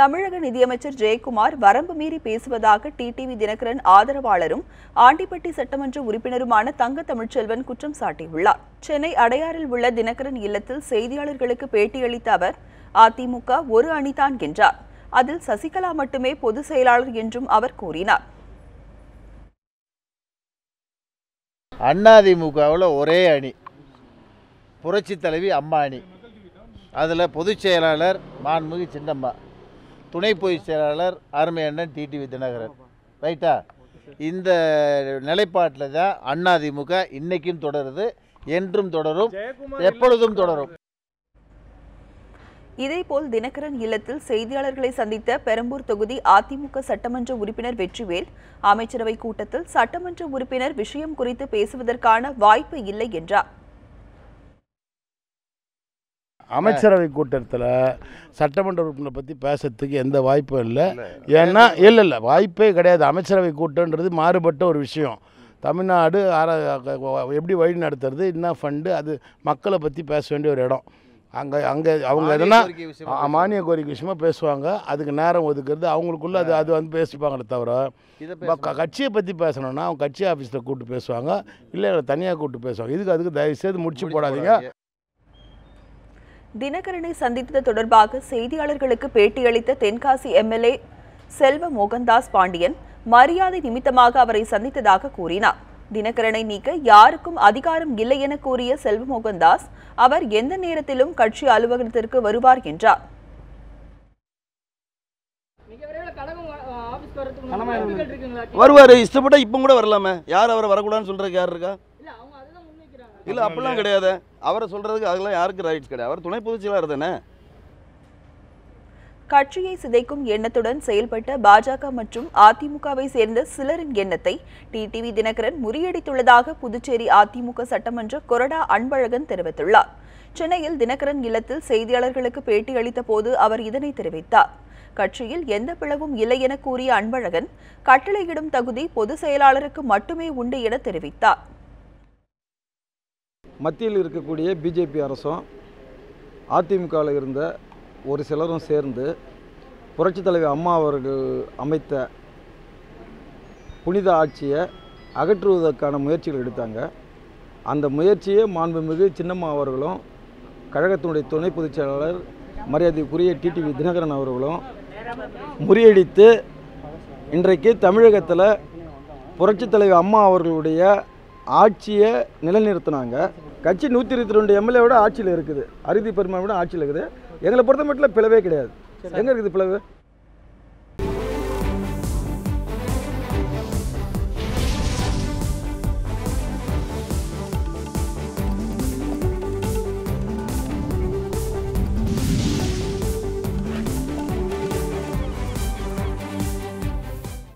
தமிழக நிதியமைச்சர் ஜெயக்குமார் வரம்பு மீறி பேசுவதாக டிடிவி தினகரன் ஆதரவாளரும் ஆண்டிப்பட்டி சட்டமன்ற உறுப்பினருமான தங்க தமிழ்ச்செல்வன் குற்றம் சாட்டியுள்ளார். சென்னை அடையாறில் உள்ள தினகரன் இல்லத்தில் செய்தியாளர்களுக்கு பேட்டியளித்த அவர் அதிமுக ஒரு அணிதான் என்றார். அதில் சசிகலா மட்டுமே பொதுச் செயலாளர் என்றும் அவர் கூறினார். அதிமுகவில் ஒரே அணி புரட்சி தலைவி அம்மா அணி. அதில் பொதுச் செயலாளர் மாண்புமிகு சின்னம்மா. துணை பொதுச் செயலாளர் அருமை அண்ணன் டிடிவி தினகரன். ரைட்டா? இந்த நிலைப்பாட்டில் தான் அதிமுக இன்னைக்கும் தொடருது என்றும் தொடரும் எப்பொழுதும் தொடரும். இதேபோல் தினகரன் இல்லத்தில் செய்தியாளர்களை சந்தித்த பெரம்பூர் தொகுதி அதிமுக சட்டமன்ற உறுப்பினர் வெற்றிவேல் அமைச்சரவை கூட்டத்தில் சட்டமன்ற உறுப்பினர் விஷயம் குறித்து பேசுவதற்கான வாய்ப்பு இல்லை என்றார். அமைச்சரவை கூட்டத்தில் சட்டமன்ற உறுப்பினர் பற்றி பேசுறதுக்கு எந்த வாய்ப்பும் இல்லை. ஏன்னா இல்லை இல்லை வாய்ப்பே கிடையாது. அமைச்சரவை கூட்டம்ன்றது மாறுபட்ட ஒரு விஷயம். தமிழ்நாடு எப்படி வழி நடத்துறது என்ன ஃபண்டு அது மக்களை பற்றி பேச வேண்டிய ஒரு இடம். அங்கே அங்கே அவங்க எதனா மானிய கோரிக்கை விஷயமா பேசுவாங்க. அதுக்கு நேரம் ஒதுக்குறது அவங்களுக்குள்ள அது அது வந்து பேசிப்பாங்களே தவிர கட்சியை பற்றி பேசணும்னா அவங்க கட்சி ஆஃபீஸில் கூப்பிட்டு பேசுவாங்க. இல்லை தனியாக கூப்பிட்டு பேசுவாங்க. இதுக்கு அதுக்கு தயவுசெய்து முடிச்சு போடாதீங்க. தினகரனை சந்தித்தது தொடர்பாக செய்தியாளர்களுக்கு பேட்டியளித்த தென்காசி எம்எல்ஏ செல்வ மோகன்தாஸ் பாண்டியன் மரியாதை நிமித்தமாக அவரை சந்தித்ததாக கூறினார். தினகரனை நீக்க யாருக்கும் அதிகாரம் இல்லை என கூறிய செல்வ மோகன்தாஸ் அவர் எந்த நேரத்திலும் கட்சி அலுவலகத்திற்கு வருவார் என்றார். வருவார் இஷ்டப்பட்டா இப்போ கூட வரலாமே. யார் அவரை வரக்கூடாதுன்னு சொல்றதுக்கு யார் இருக்கா இல்ல அவங்க அதுதான் முன்வைக்கிறாங்க இல்லை அப்படிலாம் கிடையாது. அவரை சொல்கிறதுக்கு அதெல்லாம் யாருக்கு ரைட்ஸ் கிடையாது? அவர் துணை பொதுச் செயலாளர் தானே கட்சியை சிதைக்கும் எண்ணத்துடன் செயல்பட்ட பாஜக மற்றும் அதிமுகவை சேர்ந்த சிலரின் எண்ணத்தை டிடிவி தினகரன் முறியடித்துள்ளதாக புதுச்சேரி அதிமுக சட்டமன்ற கொறடா அன்பழகன் தெரிவித்துள்ளார். சென்னையில் தினகரன் இல்லத்தில் செய்தியாளர்களுக்கு பேட்டியளித்த போது அவர் இதனை தெரிவித்தார். கட்சியில் எந்த பிளவும் இல்லை என கூறிய அன்பழகன் கட்டளையிடும் தகுதி பொதுச் செயலாளருக்கு மட்டுமே உண்டு என தெரிவித்தார். மத்தியில் இருக்கக்கூடிய பிஜேபி அரசும் அதிமுகவில் இருந்த ஒரு சிலரும் சேர்ந்து புரட்சித் தலைவர் அம்மா அவர்கள் அமைத்த புனித ஆட்சியை அகற்றுவதற்கான முயற்சிகள் எடுத்தாங்க. அந்த முயற்சியை மாண்புமிகு சின்னம்மா அவர்களும் கழகத்தினுடைய துணை பொதுச் செயலாளர் மரியாதைக்குரிய டிடிவி தினகரன் அவர்களும் முறியடித்து இன்றைக்கு தமிழகத்தில் புரட்சித் தலைவர் அம்மா அவர்களுடைய ஆட்சியை நிலைநிறுத்தினாங்க. கட்சி நூற்றி இருபத்தி ரெண்டு எம்எல்ஏவோட ஆட்சியில் இருக்குது. அறுதி பெருமை ஆட்சியில் இருக்குது. எங்களை பொறுத்த மட்டும் பிளவே கிடையாது. எங்கே இருக்குது பிளவு?